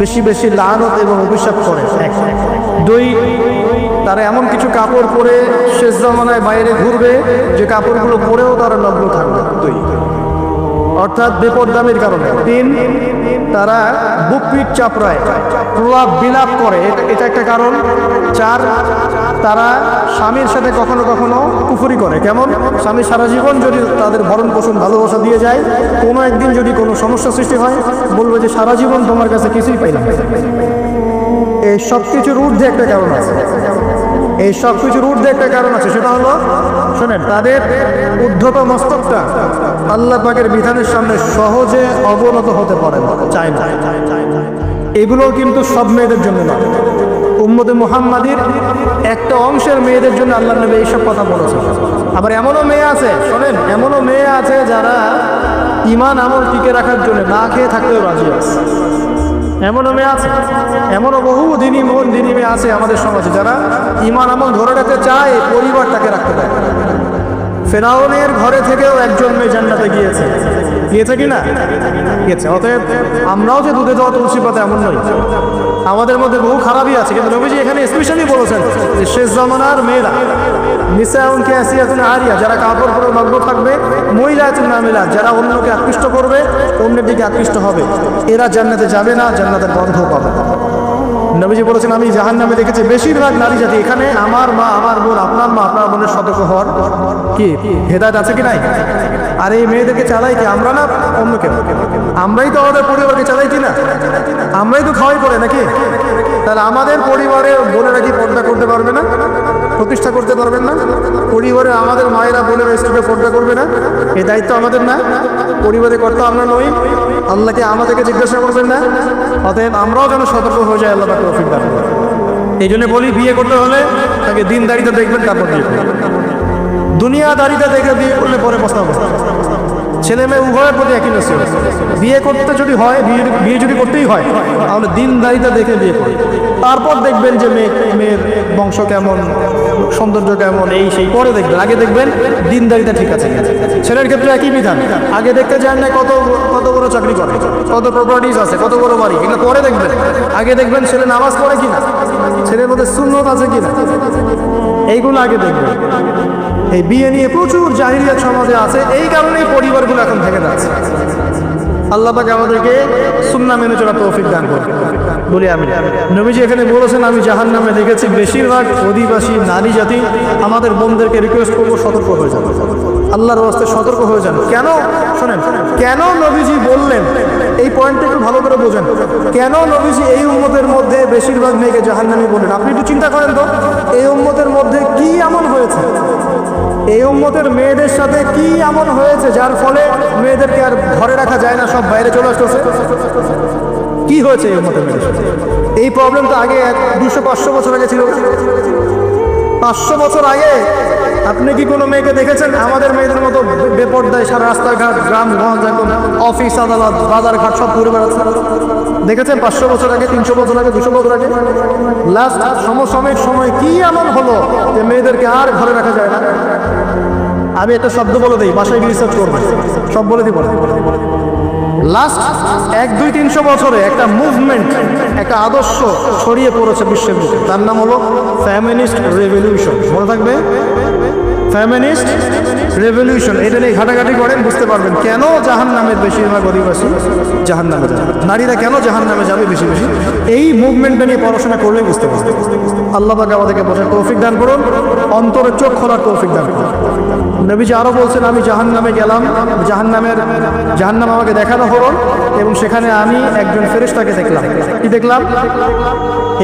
বেশি বেশি লানত এবং অভিশাপ করে। দুই, তারা এমন কিছু কাপড় পরে শেষ জমানায় বাইরে ঘুরবে, যে কাপড়গুলো পরেও তারা নগ্ন থাকবে। দুই, অর্থাৎ বেপরদামির কারণে। তিন, তারা বুক পিঠ চাপড়ায়, প্রলাপ বিলাপ করে। এটা একটা কারণ। চার তারা স্বামীর সাথে কখনো কখনো কুফুরি করে। কেমন? স্বামী সারা জীবন যদি তাদের ভরণ পোষণ ভালোবাসা দিয়ে যায়, কোনো একদিন যদি কোনো সমস্যা সৃষ্টি হয়, বলবে যে সারা জীবন তোমার কাছে কিছুই পাইলাম। এই সব কিছুর ঊর্ধ্বে একটা কারণ আছে। এই সব কিছুর ঊর্ধ্বে একটা কারণ আছে, সেটা হলো, শোনেন, তাদের উদ্ধত মস্তকটা আল্লাহ পাকের বিধানের সামনে সহজে অবনত হতে পারে চায় না। এগুলো কিন্তু সব মেয়েদের জন্য না উম্মদে মুহাম্মাদির একটা অংশের মেয়েদের জন্য আল্লাহ নবী এইসব কথা বলেছে আবার এমনও মেয়ে আছে, শোনেন, এমনও মেয়ে আছে যারা ইমান আমল টিকে রাখার জন্য না খেয়ে থাকতেও রাজি আছে। এমনও মেয়ে আছে, এমনও বহু দিনই মন দিনই মেয়ে আছে আমাদের সমাজে যারা ইমান আমল ধরে রাখতে চায় পরিবার তাকে রাখতে দেয়। ফেরাউনের ঘরে থেকেও একজন মেয়ে জান্নাতে গিয়েছে। গিয়েছে কি না? গিয়েছে। অতএব আমরাও যে দুধে দেওয়া তুলসী পাতা এমন নয়। আমাদের মধ্যে বহু খারাপই আছে, কিন্তু নবীজি এখানে স্পেশালি বলেছেন যে শেষ জমানার মেয়েরা নিসাউন কে আসিয়াতুন আরিয়া, যারা কাপড় পরে নগ্ন থাকবে, মহিলাতুন নামিলা, যারা অন্যকে আকৃষ্ট করবে, অন্যের দিকে আকৃষ্ট হবে। এরা জান্নাতে যাবে না, জান্নাতের বন্ধ পাবে নবীজি বলেছেন, আমি জাহান নামে দেখেছি বেশিরভাগ নারী জাতি এখানে আমার মা, আমার বোন, আপনার মা, আপনার বোনের সতর্ক হওয়ার কি হেদায়ত আছে কি নাই? আর এই মেয়েদেরকে চালাই কি আমরা না অন্য কেউ আমরাই তো আমাদের পরিবারকে চালাইছি না আমরাই তো খাওয়াই পড়ে নাকি? তাহলে আমাদের পরিবারে বোনেরা কি পর্দা করতে পারবে না? প্রতিষ্ঠা করতে পারবেন না? পরিবারে আমাদের মায়েরা, বোনেরা স্ত্রীকে পর্দা করবে না? এই দায়িত্ব আমাদের না? পরিবারে কর্তা আমরা নই। আল্লাহকে আমাদেরকে জিজ্ঞাসা করবেন না? অতএব আমরাও যেন সতর্ক হয়ে যাই, আল্লাহ তাকে দান এই জন্য বলি, বিয়ে করতে হলে তাকে দিন দাড়িতে দেখবেন তারপর বিয়ে দুনিয়া দাড়িতে দেখে বিয়ে করলে পরে প্রস্তাব ছেলে মেয়ে উভয়ের প্রতি একই নসিব বিয়ে করতে যদি হয়, বিয়ে বিয়ে যদি করতেই হয়, তাহলে দিন দাড়িতে দেখে বিয়ে করবে তারপর দেখবেন যে মেয়ে মেয়ের বংশ কেমন, সৌন্দর্য কেমন, এই সেই, পরে দেখবেন। আগে দেখবেন দিন দাড়িতে ঠিক আছে। ছেলের ক্ষেত্রে একই বিধান। আগে দেখতে চান না কত কত বড় চাকরি করে, কত প্রপার্টিজ আছে, কত বড় বাড়ি, এগুলো পরে দেখবেন। আগে দেখবেন ছেলে নামাজ পড়ে কিনা, ছেলের মধ্যে সুন্নত আছে কিনা, এইগুলো আগে দেখবেন। এই বিয়ে নিয়ে প্রচুর জাহিরিয়াত সমাজে আছে, এই কারণেই পরিবারগুলো এখন থেকে যাচ্ছে। আল্লাহ পাকে আমাদেরকে সুন্না মেনে চলা তৌফিক দান করবে বলি আমি। নবীজি এখানে বলেছেন, আমি জাহান নামে দেখেছি বেশিরভাগ অধিবাসী নারী জাতি আমাদের বোনদেরকে রিকোয়েস্ট করব সতর্ক হয়ে যাবে আল্লাহর রাস্তে সতর্ক হয়ে যান। কেন? শোনেন, কেন নবীজি বললেন? এই পয়েন্টটা একটু ভালো করে বোঝেন। কেন নবীজি এই উম্মতের মধ্যে বেশিরভাগ মেয়েকে জাহান্নামি বললেন? আপনি একটু চিন্তা করেন তো, এই উম্মতের মধ্যে কি এমন হয়েছে? এই উম্মতের মেয়েদের সাথে কি এমন হয়েছে, যার ফলে মেয়েদেরকে আর ঘরে রাখা যায় না, সব বাইরে চলে আসতেছে? কি হয়েছে এই উম্মতের এই প্রবলেম তো আগে দুশো, পাঁচশো বছর আগে ছিল। পাঁচশো বছর আগে আপনি কি কোনো মেয়েকে দেখেছেন? আমাদের মেয়েদের মতো বেপর্দায় সারা রাস্তাঘাট, গ্রাম, গঞ্জ এখন অফিস আদালত, বাজারঘাট সব ঘুরে বেড়াচ্ছে। দেখেছেন পাঁচশো বছর আগে, তিনশো বছর আগে, দুশো বছর আগে? লাস্ট সমসাময়িক সময় কি এমন হলো যে মেয়েদেরকে আর ঘরে রাখা যায় না? আমি একটা শব্দ বলে দিই, বাসায় রিসার্চ করব সব বলে দিব লাস্ট এক, দুই তিনশো বছরে একটা মুভমেন্ট একটা আদর্শ ছড়িয়ে পড়েছে বিশ্বের বুকে। তার নাম হলো ফ্যামিনিস্ট রেভলিউশন মনে থাকবে? ফ্যামিনিস্ট রেভলিউশন এটা নিয়ে ঘাটাঘাটি করেন, বুঝতে পারবেন কেন জাহান নামের বেশিরভাগ অধিবাসী জাহান নামে যাবে। নারীরা কেন জাহান নামে যাবে বেশি বেশি? এই মুভমেন্টটা নিয়ে পড়াশোনা করলেই বুঝতে পারবেন। আল্লাহ আমাদেরকে বোঝার তৌফিক দান করুন। অন্তরের চোখ খোলার তৌফিক দান করুন। নবীজি আরও বলছেন, আমি জাহান নামে গেলাম। জাহান নামের জাহান নাম আমাকে দেখানো হলো এবং সেখানে আমি একজন ফেরেশতাকে দেখলাম। কি দেখলাম?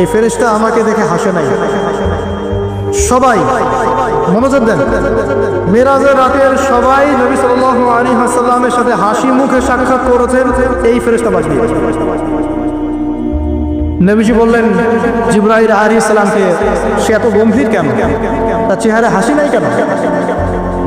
এই ফেরেশতা আমাকে দেখে হাসে নাই। সবাই মনোযোগ দেন। মেরাজের রাতের সবাই নবী সাল্লাল্লাহু আলাইহি হাসাল্লামের সাথে হাসি মুখে সাক্ষাৎ করেছেন এই ফেরেশতা বাদ দিয়ে নবীজি বললেন, জিব্রাইল আলী ইসলামকে সে এত গম্ভীর কেন? তার চেহারা হাসি নাই কেন?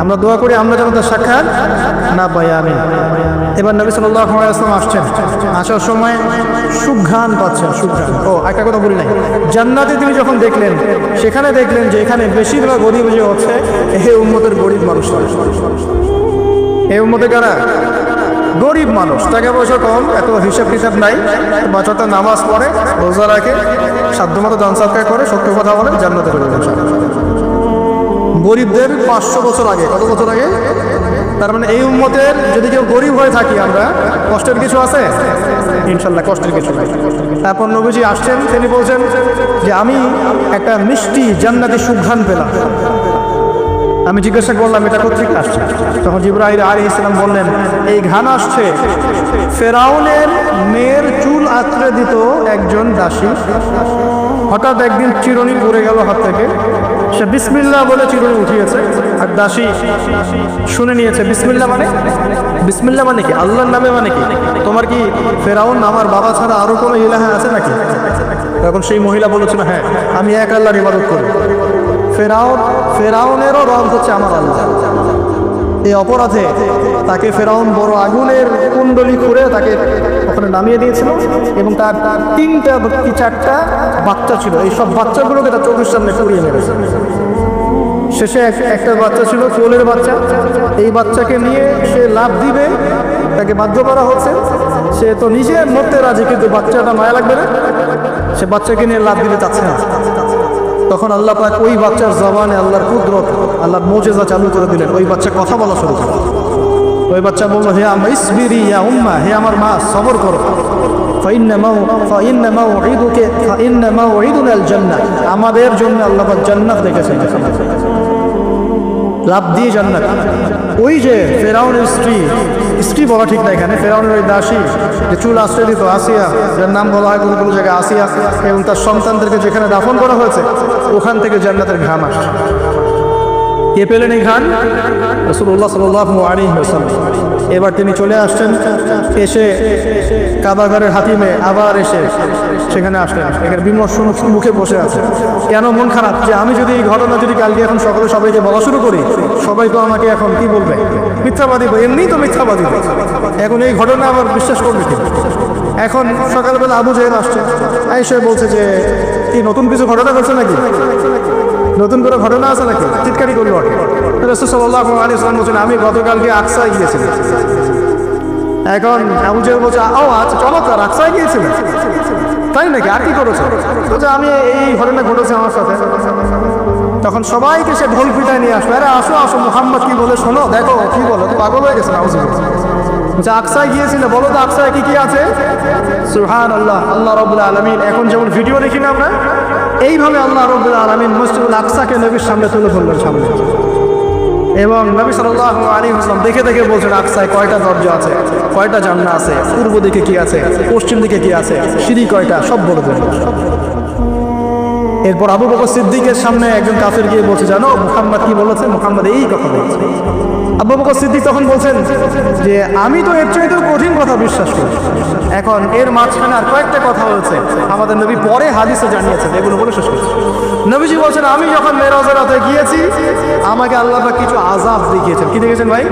আমরা দোয়া করি, আমরা যেন তার সাক্ষাৎ, না পাই আমি এবার নবী সাল্লাহ আসলাম আসছেন। আসার সময় সুঘ্রাণ পাচ্ছেন, সুঘ্রাণ। ও, একটা কথা বলি নাই। জান্নাতে তিনি যখন দেখলেন, সেখানে দেখলেন যে এখানে বেশিরভাগ গরিব যে হচ্ছে হে উম্মতের গরিব মানুষ। হে উম্মতে কারা? গরিব মানুষ। টাকা পয়সা কম, এত হিসাব টিসাব নাই। বাচ্চাটা নামাজ পড়ে, রোজা রাখে, সাধ্যমতো দান সৎকার করে, সত্য কথা বলে জান্নাতে চলে গরিবদের পাঁচশো বছর আগে, কত বছর আগে? তার মানে এই উম্মতের যদি কেউ গরিব হয়ে থাকি আমরা, কষ্টের কিছু আছে? ইনশাল্লাহ কষ্টের কিছু তারপর নবীজি আসছেন, তিনি বলছেন যে আমি একটা মিষ্টি জান্নাতি সুঘ্রাণ পেলাম। আমি জিজ্ঞাসা করলাম, এটা কোথেকে আসছে? তখন জিব্রাহিল আলী ইসলাম বললেন, এই ঘান আসছে ফেরাউনের মেয়ের চুল আঁচড়ে দিত একজন দাসী। হঠাৎ একদিন চিরুনি পড়ে গেল হাত থেকে। সে বিসমিল্লা বলে চিরুনি উঠিয়েছে। আর দাসী শুনে নিয়েছে বিসমিল্লা মানে? বিসমিল্লা মানে কি? আল্লাহর নামে মানে কি? তোমার কি ফেরাউন আমার বাবা ছাড়া আরও কোনো ইলাহা আছে নাকি? তখন সেই মহিলা বলেছিল হ্যাঁ আমি এক আল্লাহর ইবাদত করি। ফেরাউন, ফেরাউনেরও রব হচ্ছে আমার আল্লাহ। এই অপরাধে তাকে ফেরাউন বড় আগুনের কুণ্ডলি খুঁড়ে তাকে ওখানে নামিয়ে দিয়েছিল এবং তার তিনটা কি চারটা বাচ্চা ছিল। এই সব বাচ্চাগুলোকে তার চোখের সামনে পুড়িয়ে মেরেছে শেষে এক- একটা বাচ্চা ছিল কোলের বাচ্চা। এই বাচ্চাকে নিয়ে সে লাভ দিবে, তাকে বাধ্য করা হচ্ছে। সে তো নিজে মরতে রাজি, কিন্তু বাচ্চাটা মায়া লাগবে না। সে বাচ্চাকে নিয়ে লাভ দিতে চাচ্ছে না। তখন আল্লাহ পাক ওই বাচ্চার জবানে আল্লাহর কুদরত, আল্লাহর মোজেজা চালু করে দিলেন। ওই বাচ্চা কথা বলা শুরু করে ওই বাচ্চা বলল, হে আমা ইসবিরি, ইয়া উম্মা, হে আমার মা, সবর করো। আমাদের জন্য আল্লাহ জান্নাত রেখেছেন লাভ দিয়ে জান্নাত। ওই যে ফেরাউনের স্ত্রী স্ত্রী বলা ঠিক না এখানে, ফেরাউনের ওই দাসী, যে চুল আশ্রয় দিত আসিয়া, যার নাম বলা হয় কোনো কোনো জায়গায় আসিয়া, এবং তার সন্তানদেরকে যেখানে দাফন করা হয়েছে, ওখান থেকে জান্নাতের ঘাম আসে কে পেলেন এই ঘান রসুল্লাহ সাল্লাহ আলী এবার তিনি চলে আসছেন, এসে কাবাগারের হাতিমে আবার এসে সেখানে আসলেন। এখানে বিমর্ষ মুখে বসে আছে। কেন মন খারাপ? যে আমি যদি এই ঘটনা যদি কালকে এখন সকালে সবাইকে বলা শুরু করি, সবাই তো আমাকে এখন কি বলবে? মিথ্যাবাদী বই, এমনিই তো মিথ্যাবাদী এখন এই ঘটনা আবার বিশ্বাস করবে এখন সকালবেলা আবু জেহেল আসছে এসে বলছে যে, কি নতুন কিছু ঘটনা ঘটছে নাকি? নতুন করে ঘটনা আছে নাকি? চিৎকারি আর রসুল সাল্লাহ আলী ইসলাম বলছেন, আমি গতকালকে আকসায় গিয়েছিলাম। এখন আবু জেহেল বলছে ও আচ্ছা চমৎকার, আকসায় গিয়েছিলেন তাই নাকি? আর কি করেছে? বলছে আমি এই ঘটনা ঘটেছে আমার সাথে। তখন সবাইকে সে ঢোল পিটায় নিয়ে আসলো। আরে, আসো আসো, মোহাম্মদ, কি বলে শোনো, দেখো, কি বলো, তো পাগল হয়ে গেছে আবু বলছে, আকসায় গিয়েছিল, বলো তো আকসায় কি কি আছে? সুহান আল্লাহ আল্লাহ রবুল্লা আলমিন। এখন যেমন ভিডিও দেখি না আমরা এইভাবে আল্লাহ রব আলমিন মসজিদুল আকসাকে নবীর সামনে তুলে ধরলেন সামনে। এবং নবী সাল্লাহ আলী হাসলাম দেখে দেখে বলছেন, আকসায় কয়টা দরজা আছে? কয়টা জান্না আছে? পূর্ব দিকে কি আছে? পশ্চিম দিকে কি আছে? সিঁড়ি কয়টা? সব বলে দেবেন এরপর আবু বকর সিদ্দিকের সামনে একজন কাফের গিয়ে বলছে, জানো, মুহাম্মদ কি বলেছে মুহাম্মদ এই কথা বলেছে। আবু বকর সিদ্দিক তখন বলছেন যে, আমি তো এর চাইতেও কঠিন কথা বিশ্বাস করি। এখন এর মাঝখানে আর কয়েকটা কথা হয়েছে। আমাদের নবী পরে হাদিসে জানিয়েছেন, এগুলো বলে শেষ করছি। নবীজি বলছেন, আমি যখন মেরাজের রাতে গিয়েছি, আমাকে আল্লাহ পাক কিছু আজাব দেখিয়েছেন। কি দেখেছেন ভাই?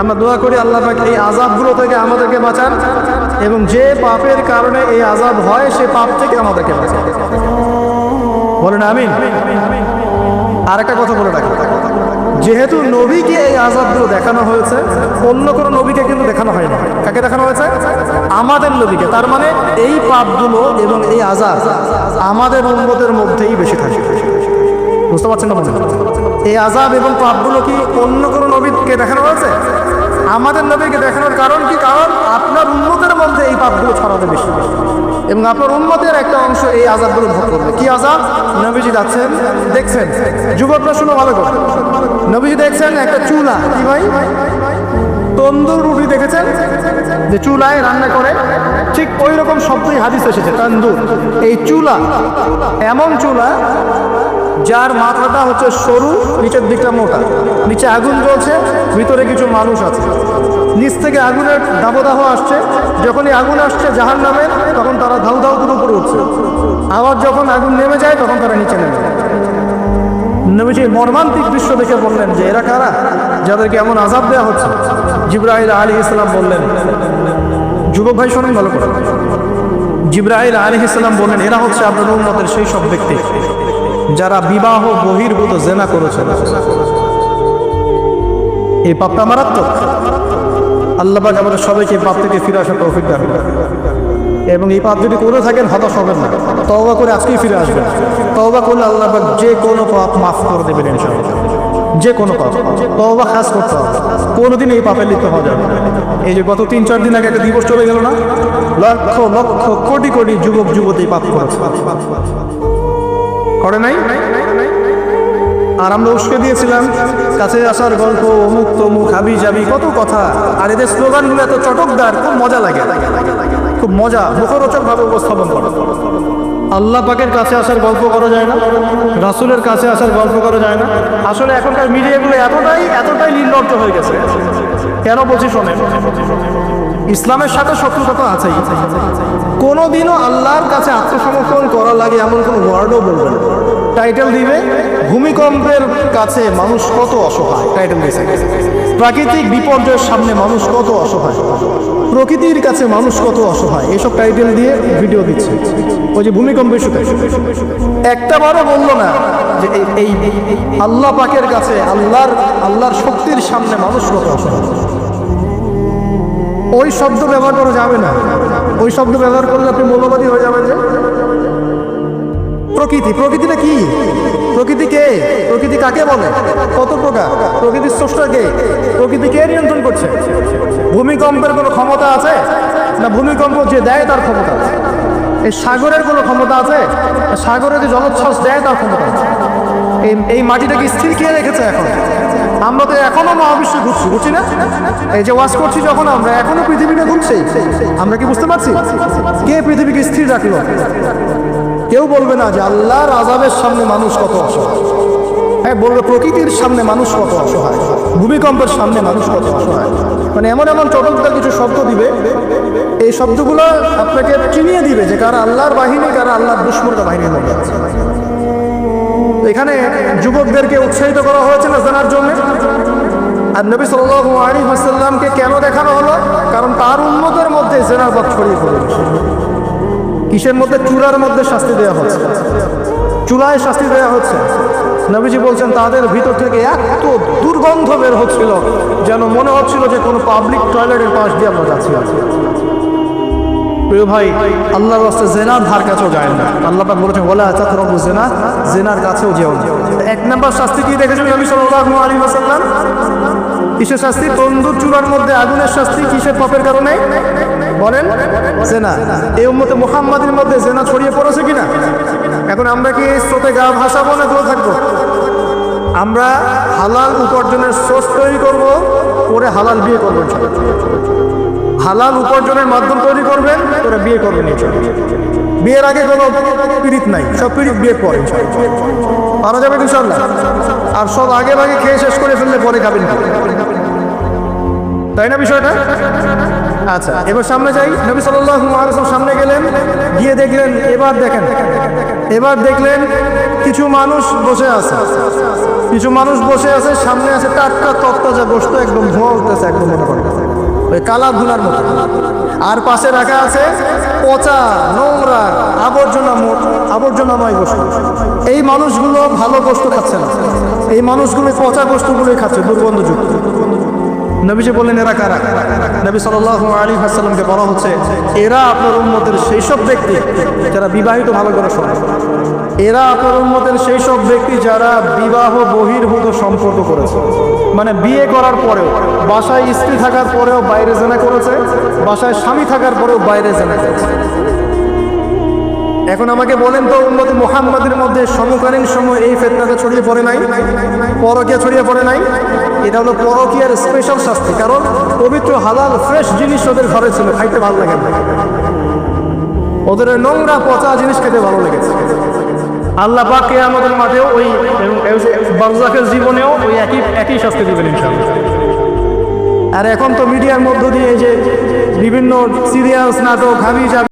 আমরা দোয়া করি আল্লাহ পাক এই আজাবগুলো থেকে আমাদেরকে বাঁচান এবং যে পাপের কারণে এই আজাব হয়, সে পাপ থেকে আমাদেরকে বাঁচান। বলেন আমিন। আর একটা কথা বলে রাখি। যেহেতু নবীকে এই আজাবগুলো দেখানো হয়েছে, অন্য কোনো নবীকে কিন্তু দেখানো হয়নি। কাকে দেখানো হয়েছে? আমাদের নবীকে। তার মানে এই পাপগুলো এবং এই আজাব আমাদের উন্মতের মধ্যেই বেশি থাকে। বুঝতে পারছেন না এই আজাব এবং পাপগুলো কি অন্য কোনো নবীকে দেখানো হয়েছে? আমাদের নবীকে দেখানোর কারণ কি? কারণ আপনার উন্মতের মধ্যে এই পাপগুলো ছড়াতে বেশি। এবং আপনার উন্মতের একটা অংশ এই আজাবগুলো ভোগ করবে। কি আজাদ নবীজি যাচ্ছেন, দেখছেন, যুবকরা শুনো ভালো করে। নবীজি দেখছেন একটা চুলা। কি ভাই? তন্দুর রুটি দেখেছেন? যে চুলায় রান্না করে। ঠিক ওই রকম শব্দই হাদিস এসেছে, তন্দুর। এই চুলা, এমন চুলা যার মাথাটা হচ্ছে সরু, নিচের দিকটা মোটা। নিচে আগুন জ্বলছে, ভিতরে কিছু মানুষ আছে। নিচ থেকে আগুনের দাবদাহ আসছে। যখনই আগুন আসছে জাহান নামে তখন তারা ধাউ ধাউ করে উপরে উঠছে। আবার যখন আগুন নেমে যায়, তখন তারা নিচে নেমে নবীজি মর্মান্তিক দৃশ্য দেখে বললেন যে, এরা কারা? যাদেরকে এমন আজাব দেওয়া হচ্ছে? জিব্রাহিল আলী ইসলাম বললেন যুবক ভাই শোনেন, ভালো করে। জিব্রাহিল ইসলাম বললেন, এরা হচ্ছে আপনার উন্মতের সেই সব ব্যক্তি যারা বিবাহ বহির্ভূত জেনা করেছে। এই পাপটা মারাত্মক। আল্লাহ পাক আমাদের সবাইকে পাপ থেকে ফিরে আসার তৌফিক দান এবং এই পাপ যদি করে থাকেন, হতাশ হবেন না। তওবা করে আজকেই ফিরে আসবেন। তওবা করলে আল্লাহবাক যে কোনো পাপ মাফ করে দেবেন ইনশাআল্লাহ। যে কোনো পাপ। তওবা খাস করতে হবে। কোনোদিন এই পাপে লিপ্ত হওয়া যাবে। এই যে গত তিন, চার দিন আগে একটা দিবস চলে গেল না? লক্ষ লক্ষ, কোটি কোটি যুবক, যুবতী পাপ করেছে। করে নাই? আর আমরা উস্কে দিয়েছিলাম, কাছে আসার গল্প, অমুক তমুক, হাবি যাবি কত কথা। আর এদের স্লোগানগুলো এত চটকদার, খুব মজা লাগে। খুব মজা মুখরোচক ভাবে উপস্থাপন করে। আল্লাহ পাকের কাছে আসার গল্প করা যায় না, রাসুলের কাছে আসার গল্প করা যায় না। আসলে এখনকার মিডিয়াগুলো এতটাই এতটাই নির্লজ্জ হয়ে গেছে। কেন বলছি শোনে ইসলামের সাথে শত্রুতা আছেই। কোনোদিনও আল্লাহর কাছে আত্মসমর্পণ করা লাগে এমন কোনো ওয়ার্ডও বলবে টাইটেল দিবে ভূমিকম্পের কাছে মানুষ কত অসহায়? টাইটেল দিয়েছে প্রাকৃতিক বিপর্যয়ের সামনে মানুষ কত অসহায়? প্রকৃতির কাছে মানুষ কত অসহায়? এসব টাইটেল দিয়ে ভিডিও দিচ্ছে। ওই যে ভূমিকম্পের একটা বারও বলল না যে এই- এই আল্লাহ পাকের কাছে, আল্লাহর আল্লাহর শক্তির সামনে মানুষ কত অসহায়? ওই শব্দ ব্যবহার করা যাবে না। ওই শব্দ ব্যবহার করলে আপনি মৌলবাদী হয়ে যাবেন যে। প্রকৃতি, প্রকৃতিটা কি? প্রকৃতি কে? প্রকৃতি কাকে বলে? কত প্রকার? প্রকৃতির স্রষ্টা কে? প্রকৃতি কে নিয়ন্ত্রণ করছে? ভূমিকম্পের কোনো ক্ষমতা আছে? না ভূমিকম্প যে দেয় তার ক্ষমতা আছে? এই সাগরের কোনো ক্ষমতা আছে? সাগরে যে জলোচ্ছ্বাস দেয় তার ক্ষমতা আছে? এই এই মাটিটাকে স্থির কে রেখেছে এখন? আমরা তো এখনও মহাবিশ্বে ঘুরছি বুঝছি না? এই যে ওয়াশ করছি যখন আমরা, এখনও পৃথিবীতে ঘুরছি। আমরা কি বুঝতে পারছি? কে পৃথিবীকে স্থির রাখল? কেউ বলবে না যে আল্লাহর আজাবের সামনে মানুষ কত অসহায়। হ্যাঁ বলবে প্রকৃতির সামনে মানুষ কত অসহায়। ভূমিকম্পের সামনে মানুষ কত অসহায়। মানে এমন এমন চটকদার কিছু শব্দ দিবে, এই শব্দগুলো আপনাকে চিনিয়ে দিবে যে কারা আল্লাহর বাহিনী, কারা আল্লাহর দুশ্মনটা মধ্যে আছে এখানে যুবকদেরকে উৎসাহিত করা হয়েছে না জানার জন্য। আর নবী সাল্লাল্লাহু আলাইহি ওয়াসাল্লামকে কেন দেখানো হলো? কারণ তার উন্মতের মধ্যে জেনার পথ ছড়িয়ে পড়ে কিসের মধ্যে? চূড়ার মধ্যে শাস্তি দেওয়া হচ্ছে। চূড়ায় শাস্তি দেওয়া হচ্ছে। নবীজি বলছেন, তাদের ভিতর থেকে এত দুর্গন্ধ বের হচ্ছিল যেন মনে হচ্ছিল যে কোনো পাবলিক টয়লেটের পাশ দিয়ে আমরা যাচ্ছি। প্রিয় ভাই, আল্লাহর রাস্তে জেনার ধার কাছেও যায় না। আল্লাহ পাক বলেছেন ওলা তাকরাবু জেনা, জেনার কাছেও যেও। এক নাম্বার শাস্তি কি দেখেছেন আমি সাল্লাল্লাহু আলাইহি ওয়াসাল্লাম? কিসের শাস্তি? তন্দুর চূড়ার মধ্যে আগুনের শাস্তি কিসের পাপের কারণে? বলেন, জেনা এই উম্মতে মুহাম্মাদের মধ্যে জেনা ছড়িয়ে পড়েছে কিনা এখন আমরা কি স্রোতে গা ভাসাবো না দূরে থাকব আমরা হালাল উপার্জনের সোর্স তৈরি করব করে হালাল বিয়ে করব। হালাল উপার্জনের মাধ্যম তৈরি করবেন ওরা বিয়ে করবেন। বিয়ের আগে কোনো পীড়িত নাই, সব পীড়িত বিয়ের পরে। পারা যাবে ইনশাল্লাহ আর সব আগে ভাগে খেয়ে শেষ করে ফেললে পরে খাবেন তাই না বিষয়টা আচ্ছা এবার সামনে যাই। নবী আলাইহি সামনে গেলেন, গিয়ে দেখলেন, এবার দেখেন, এবার দেখলেন কিছু মানুষ বসে আছে। কিছু মানুষ বসে আছে, সামনে আছে টাটকা তত্তাজা গোস্ত একদম ধোঁয়া উঠতেছে একদম মনে করে ওই কালা ধুলার মতো। আর পাশে রাখা আছে পচা, নোংরা, আবর্জনা মোট, আবর্জনাময় গোস্ত এই মানুষগুলো ভালো গোস্ত খাচ্ছে না। এই মানুষগুলো পচা গোস্তগুলোই খাচ্ছে, দুর্গন্ধযুক্ত। নবীজি বললেন, এরা কারা? নবী সাল্লাল্লাহু আলাইহি ওয়াসাল্লামকে বলা হচ্ছে, এরা আপনার উম্মতের সেই সব ব্যক্তি যারা বিবাহিত ভালো করে শোনে। এরা আপনার উম্মতের সেই সব ব্যক্তি যারা বিবাহ বহির্ভূত সম্পর্ক করেছে। মানে বিয়ে করার পরেও, বাসায় স্ত্রী থাকার পরেও বাইরে জেনা করেছে, বাসায় স্বামী থাকার পরেও বাইরে জেনা করেছে। এখন আমাকে বলেন তো উন্মতি মোহাম্মদের মধ্যে সমকালীন সময় এই ফেতনাটা ছড়িয়ে পড়ে নাই? পরকিয়া ছড়িয়ে পড়ে নাই? এটা হলো পরকিয়ার স্পেশাল শাস্তি, কারণ পবিত্র, হালাল ফ্রেশ জিনিস ওদের ঘরে ছিল, খাইতে ভালো লাগে ওদের নোংরা, পচা জিনিস খেতে ভালো লেগেছে। আল্লাহ পাক আমাদের মাঝেও ওই বারজাকের জীবনেও ওই একই একই শাস্তি দেবেন ইনশাআল্লাহ। আর এখন তো মিডিয়ার মধ্য দিয়ে যে বিভিন্ন সিরিয়াস নাটক হাবি